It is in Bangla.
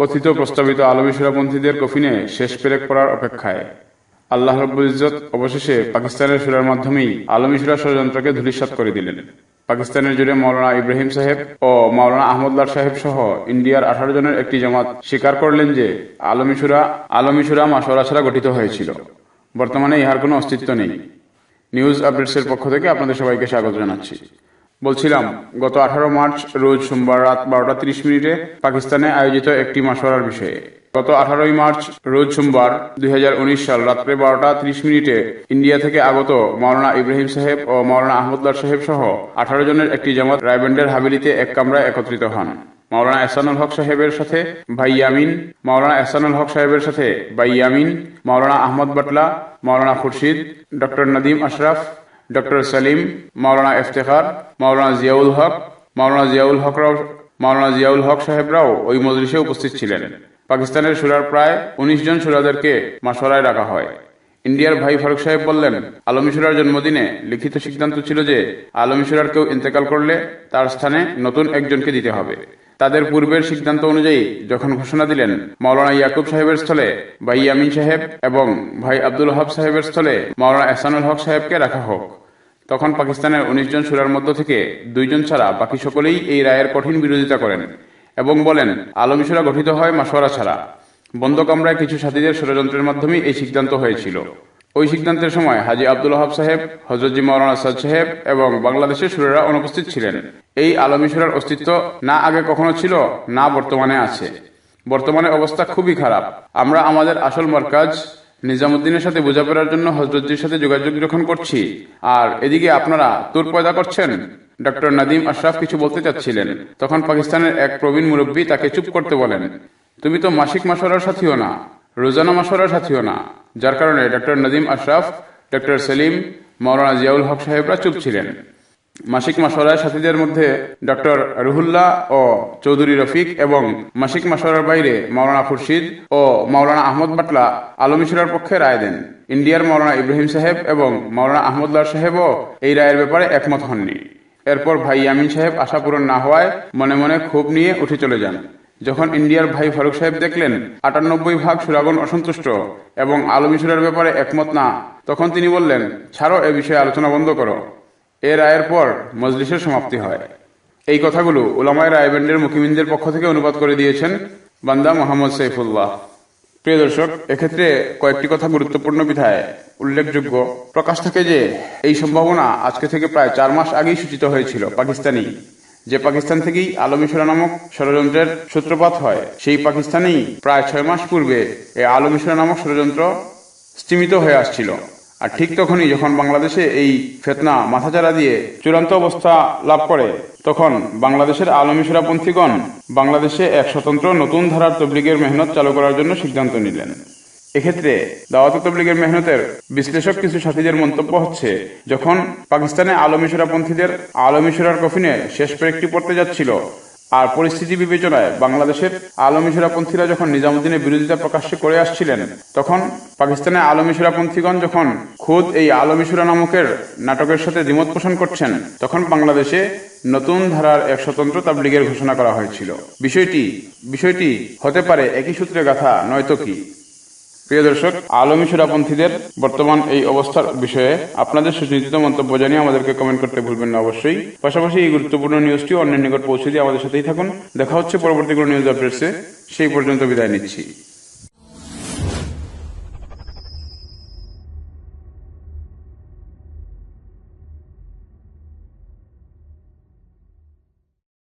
কথিত প্রস্তাবিত আলমী কফিনে শেষ পেরেক পড়ার অপেক্ষায়। আল্লাহ রব্বুল ইজ্জত অবশেষে পাকিস্তানের সুরার মাধ্যমেই আলমী সুরা ষড়যন্ত্রকে ধূলিসাৎ করে দিলেন। পাকিস্তানের জুড়ে মৌলানা ইব্রাহিম সাহেব ও মৌলানা আহমদুল্লাহ সাহেব সহ ইন্ডিয়ার আঠারো জনের একটি জামাত স্বীকার করলেন যে আলমী সুরা আলমী সুরা মাসোরা ছাড়া গঠিত হয়েছিল। বর্তমানে ইহার কোনো অস্তিত্ব নেই। নিউজ আপডেটসের পক্ষ থেকে আপনাদের সবাইকে স্বাগত জানাচ্ছি। বলছিলাম গত আঠারো মার্চ রোজ সোমবার রাত বারোটা তিরিশ মিনিটে পাকিস্তানে আয়োজিত একটি মাসোয়ারার বিষয়ে। গত আঠারোই মার্চ রোজ সোমবার দুই হাজার উনিশ সাল রাত্রে বারোটা ত্রিশ মিনিটে ইন্ডিয়া থেকে আগত মাওলানা ইব্রাহিম সাহেব ও মাওলানা আহমদুল্লাহ সাহেব সহ আঠারো জনের একটি জামাত রায়বেন্ডের হাবিলিতে এক কামরায় একত্রিত হন। মাওলানা এহসানুল হক সাহেবের সাথে ভাই ইয়ামিন মাওলানা এহসানুল হক সাহেবের সাথে ভাই ইয়ামিন মাওলানা আহমদ বাটলা মাওলানা খুরশিদ ডক্টর নদীম আশরাফ ডক্টর সালিম, মাওলানা ইফতেখার, মাওলানা জিয়াউল হক, মাওলানা জিয়াউল হকরাও মাওলানা জিয়াউল হক সাহেবরাও ওই মজলিসে উপস্থিত ছিলেন। পাকিস্তানের সুরার প্রায় উনিশ জন সুরাদেরকে মাসরায় রাখা হয়। ইন্ডিয়ার ভাই ফারুক সাহেব বললেন, আলমী সুরার জন্মদিনে লিখিত সিদ্ধান্ত ছিল যে আলমী সুরার কেউ ইন্তেকাল করলে তার স্থানে নতুন একজনকে দিতে হবে। তাদের পূর্বের সিদ্ধান্ত অনুযায়ী যখন ঘোষণা দিলেন, মাওলানা ইয়াকুব সাহেবের স্থলে ভাই ইয়ামিন সাহেব এবং ভাই আব্দুল হক সাহেবের স্থলে মাওলানা এহসানুল হক সাহেবকে রাখা হোক। তখন পাকিস্তানের উনিশ জন সুরার মধ্য থেকে দুইজন ছাড়া বাকি সকলেই এই রায়ের কঠিন বিরোধিতা করেন এবং বলেন আলমী সুরা গঠিত হয় মাসোয়ারা ছাড়া। বন্ধ কামরায় কিছু সাথীদের ষড়যন্ত্রের মাধ্যমে এই সিদ্ধান্ত হয়েছিল। ওই সিদ্ধান্তের সময় হাজি আব্দুল হাব সাহেব হজরতজি মৌলানা সাদ সাহেব এবং বাংলাদেশের সুরেরা অনুপস্থিত ছিলেন। এই আলমী সুরার অস্তিত্ব না আগে কখনো ছিল, না বর্তমানে আছে। বর্তমানে অবস্থা খুবই খারাপ। আমরা আমাদের আসল মার্কাজ নিজামুদ্দিনের সাথে বোঝাপড়ার জন্য হজরতজির সাথে যোগাযোগ যখন করছি, আর এদিকে আপনারা তোর পয়দা করছেন? ডক্টর নাদিম আশরাফ কিছু বলতে চাচ্ছিলেন। তখন পাকিস্তানের এক প্রবীণ মুরব্বী তাকে চুপ করতে বলেন, তুমি তো মাসিক মাসরার সাথীও না, রোজানা মাসরার সাথীও না। যার কারণে ডক্টর নদীম আশরাফ, ডক্টর সেলিম, মৌলানা জিয়াউল হক সাহেবরা চুপ ছিলেন। মাসিক মাসরায় সাথীদের মধ্যে ডক্টর রুহুল্লাহ ও চৌধুরী রফিক এবং মাসিক মাসরার বাইরে মাওলানা খুরশিদ ও মাওলানা আহমদ বাটলা আলমিসুরার পক্ষে রায় দেন। ইন্ডিয়ার মাওলানা ইব্রাহিম সাহেব এবং মাওলানা আহমদুল্লাহ সাহেবও এই রায়ের ব্যাপারে একমত হননি। এরপর ভাই ইয়ামিন সাহেব আশা পূরণ না হওয়ায় মনে মনে ক্ষোভ নিয়ে উঠে চলে যান। যখন ইন্ডিয়ার ভাই ফারুক সাহেব দেখলেন আটানব্বই ভাগ সুরাগন অসন্তুষ্ট এবং আলমী সুরার ব্যাপারে একমত না, তখন তিনি বললেন, ছাড়ো এ বিষয়ে আলোচনা বন্ধ করো। এ রায়ের পর মজলিসের সমাপ্তি হয়। এই কথাগুলো উলামায় রায়বেন্ডের মুখিমিনদের পক্ষ থেকে অনুবাদ করে দিয়েছেন বান্দা মোহাম্মদ সাইফুল্লাহ। প্রিয় দর্শক, এক্ষেত্রে কয়েকটি কথা গুরুত্বপূর্ণ বিধায় উল্লেখযোগ্য। প্রকাশ থাকে যে, এই সম্ভাবনা আজকে থেকে প্রায় চার মাস আগেই সূচিত হয়েছিল পাকিস্তানি যে পাকিস্তান থেকেই আলমিসরা নামক ষড়যন্ত্রের সূত্রপাত হয়, সেই পাকিস্তানেই প্রায় ছয় মাস পূর্বে এই আলমিসরা নামক ষড়যন্ত্র স্তীমিত হয়ে আসছিল। আর ঠিক তখনই যখন বাংলাদেশে এই ফেতনা মাথাচাড়া দিয়ে চূড়ান্ত অবস্থা লাভ করে, তখন বাংলাদেশের আলমিসরাপন্থীগণ বাংলাদেশে এক স্বতন্ত্র নতুন ধারার তবলিগের মেহনত চালু করার জন্য সিদ্ধান্ত নিলেন। এক্ষেত্রে দাওয়াত তবলিগের মেহনতের বিশ্লেষক কিছু সাথীদের মন্তব্য হচ্ছে, যখন পাকিস্তানে আলমিসরাপন্থীদের আলমিসরার কফিনে শেষ পেরেকটি পড়তে যাচ্ছিল আর পরিস্থিতি বিবেচনায় বাংলাদেশের আলমী সেরাপন্থীরা যখন নিজামুদ্দিনের বিরোধিতা প্রকাশ্যে করে আসছিলেন, তখন পাকিস্তানের আলমী সেরাপন্থীগণ যখন খুদ এই আলমী সুরা নামকের নাটকের সাথে দ্বিমত পোষণ করছেন, তখন বাংলাদেশে নতুন ধারার এক স্বতন্ত্র তাবলিগের ঘোষণা করা হয়েছিল। বিষয়টি বিষয়টি হতে পারে একই সূত্রে গাথা, নয়তো কি? প্রিয় দর্শক, আলমী সুরাপন্থীদের বর্তমান এই অবস্থার বিষয়ে আপনাদের সুচিন্তিত মন্তব্য জানিয়ে আমাদেরকে কমেন্ট করতে ভুলবেন না অবশ্যই। পাশাপাশি এই গুরুত্বপূর্ণ নিউজটি অন্যের নিকট পৌঁছে দিয়ে আমাদের সাথেই থাকুন। দেখা হচ্ছে পরবর্তী কোনো নিউজ আপডেটসে সেই পর্যন্ত বিদায় নিচ্ছি।